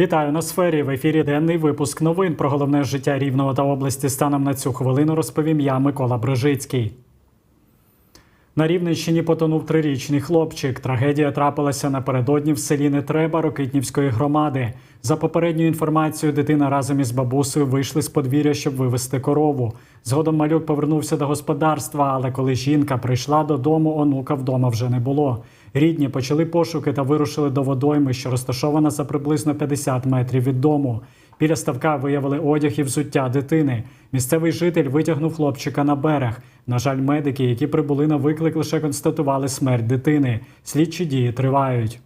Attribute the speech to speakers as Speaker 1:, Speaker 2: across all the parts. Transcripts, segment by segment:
Speaker 1: Вітаю на сфері. В ефірі денний випуск новин про головне життя Рівного та області станом на цю хвилину розповім я, Микола Брижицький. На Рівненщині потонув трирічний хлопчик. Трагедія трапилася напередодні в селі Нетреба Рокитнівської громади. За попередньою інформацією, дитина разом із бабусею вийшли з подвір'я, щоб вивезти корову. Згодом малюк повернувся до господарства, але коли жінка прийшла додому, онука вдома вже не було. Рідні почали пошуки та вирушили до водойми, що розташована за приблизно 50 метрів від дому. Біля ставка виявили одяг і взуття дитини. Місцевий житель витягнув хлопчика на берег. На жаль, медики, які прибули на виклик, лише констатували смерть дитини. Слідчі дії тривають.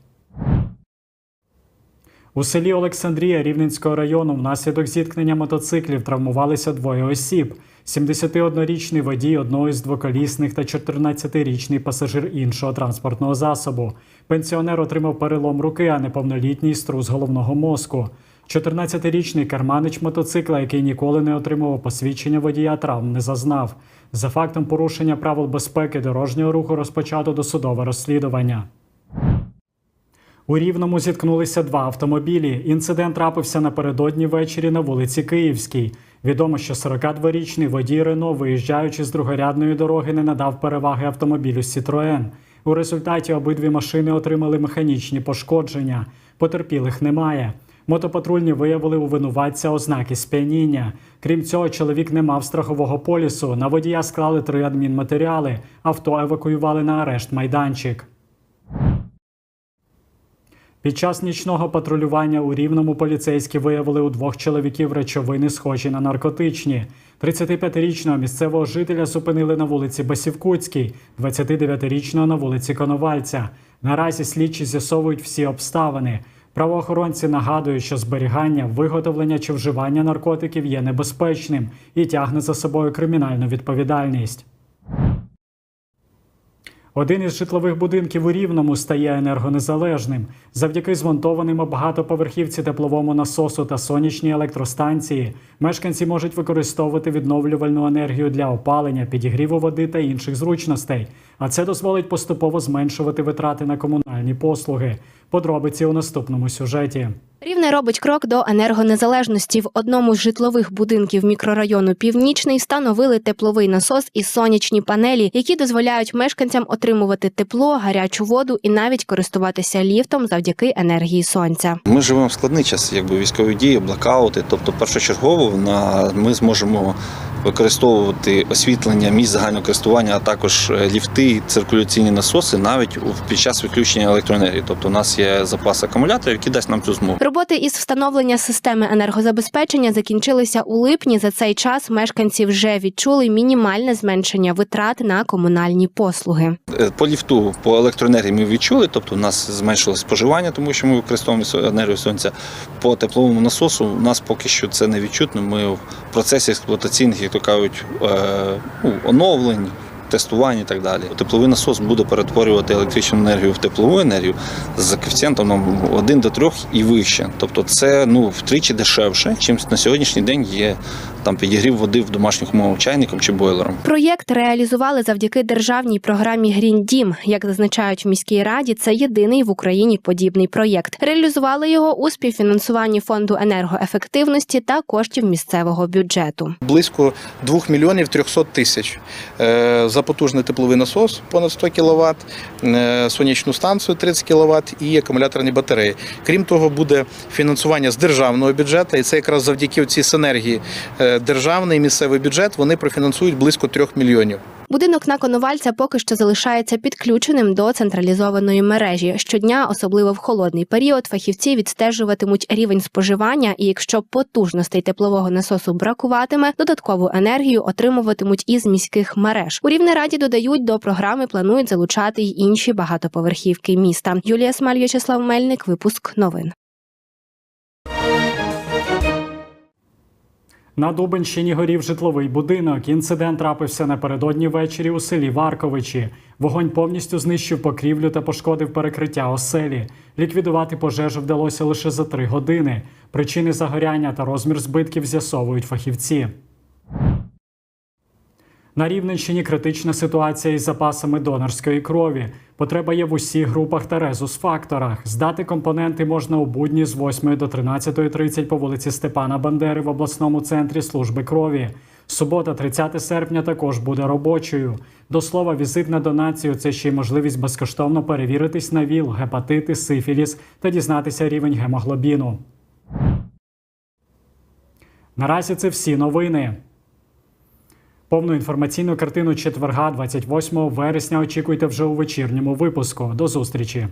Speaker 1: У селі Олександрія Рівненського району внаслідок зіткнення мотоциклів травмувалися двоє осіб: 71-річний водій одного із двоколісних та 14-річний пасажир іншого транспортного засобу. Пенсіонер отримав перелом руки, а неповнолітній струс головного мозку. 14-річний керманич мотоцикла, який ніколи не отримував посвідчення водія, травм не зазнав. За фактом порушення правил безпеки дорожнього руху розпочато досудове розслідування. У Рівному зіткнулися два автомобілі. Інцидент трапився напередодні ввечері на вулиці Київській. Відомо, що 42-річний водій Рено, виїжджаючи з другорядної дороги, не надав переваги автомобілю Сітроен. У результаті обидві машини отримали механічні пошкодження. Потерпілих немає. Мотопатрульні виявили у винуватця ознаки сп'яніння. Крім цього, чоловік не мав страхового полісу. На водія склали три адмінматеріали. Авто евакуювали на арешт майданчик. Під час нічного патрулювання у Рівному поліцейські виявили у двох чоловіків речовини, схожі на наркотичні. 35-річного місцевого жителя зупинили на вулиці Басівкутській, 29-річного на вулиці Коновальця. Наразі слідчі з'ясовують всі обставини. Правоохоронці нагадують, що зберігання, виготовлення чи вживання наркотиків є небезпечним і тягне за собою кримінальну відповідальність. Один із житлових будинків у Рівному стає енергонезалежним. Завдяки змонтованим у багатоповерхівці тепловому насосу та сонячній електростанції мешканці можуть використовувати відновлювальну енергію для опалення, підігріву води та інших зручностей. А це дозволить поступово зменшувати витрати на комунальні послуги. Подробиці у наступному сюжеті.
Speaker 2: Рівне робить крок до енергонезалежності. В одному з житлових будинків мікрорайону Північний встановили тепловий насос і сонячні панелі, які дозволяють мешканцям отримувати тепло, гарячу воду і навіть користуватися ліфтом завдяки енергії сонця.
Speaker 3: Ми живемо в складний час, якби військові дії, блокаути. Тобто, першочергово на ми зможемо використовувати освітлення місць загального користування, а також е, ліфти, циркуляційні насоси навіть у- під час відключення електроенергії. Тобто, у нас є запас акумуляторів, який дасть нам цю змогу.
Speaker 2: Роботи із встановлення системи енергозабезпечення закінчилися у липні. За цей час мешканці вже відчули мінімальне зменшення витрат на комунальні послуги.
Speaker 3: Е, По ліфту, по електроенергії ми відчули, тобто у нас зменшилось споживання, тому що ми використовуємо енергію сонця. По тепловому насосу у нас поки що це не відчутно. Ми в процесі експлуатаційних, то кажуть, е, ну, оновлень. Тестування і так далі. Тепловий насос буде перетворювати електричну енергію в теплову енергію з коефіцієнтом ну, 1 до 3 і вище. Тобто це ну, втричі дешевше, чим на сьогоднішній день є там підігрів води в домашніх умовах чайником чи бойлером.
Speaker 2: Проєкт реалізували завдяки державній програмі Грін Дім. Як зазначають в міській раді, це єдиний в Україні подібний проєкт. Реалізували його у співфінансуванні фонду енергоефективності та коштів місцевого бюджету.
Speaker 4: близько 2 мільйонів 300 тисяч Е, за потужний тепловий насос понад 100 кВт, сонячну станцію 30 кВт і акумуляторні батареї. Крім того, буде фінансування з державного бюджету, і це якраз завдяки цій синергії е, державний і місцевий бюджет вони профінансують близько 3 мільйонів.
Speaker 2: Будинок на Коновальця поки що залишається підключеним до централізованої мережі. Щодня, особливо в холодний період, фахівці відстежуватимуть рівень споживання, і якщо потужностей теплового насосу бракуватиме, додаткову енергію отримуватимуть із міських мереж. У Рівнераді додають до програми планують залучати й інші багатоповерхівки міста. Юлія Смаль, В'ячеслав Мельник, випуск новин.
Speaker 1: На Дубенщині горів житловий будинок. Інцидент трапився напередодні ввечері у селі Варковичі. Вогонь повністю знищив покрівлю та пошкодив перекриття оселі. Ліквідувати пожежу вдалося лише за три години. Причини загоряння та розмір збитків з'ясовують фахівці. На Рівненщині критична ситуація із запасами донорської крові. Потреба є в усіх групах та резус-факторах. Здати компоненти можна у будні з 8 до 13.30 по вулиці Степана Бандери в обласному центрі служби крові. Субота, 30 серпня, також буде робочою. До слова, візит на донацію це ще й можливість безкоштовно перевіритись на ВІЛ, гепатити, сифіліс та дізнатися рівень гемоглобіну. Наразі це всі новини. Повну інформаційну картину четверга, 28 вересня, очікуйте вже у вечірньому випуску. До зустрічі.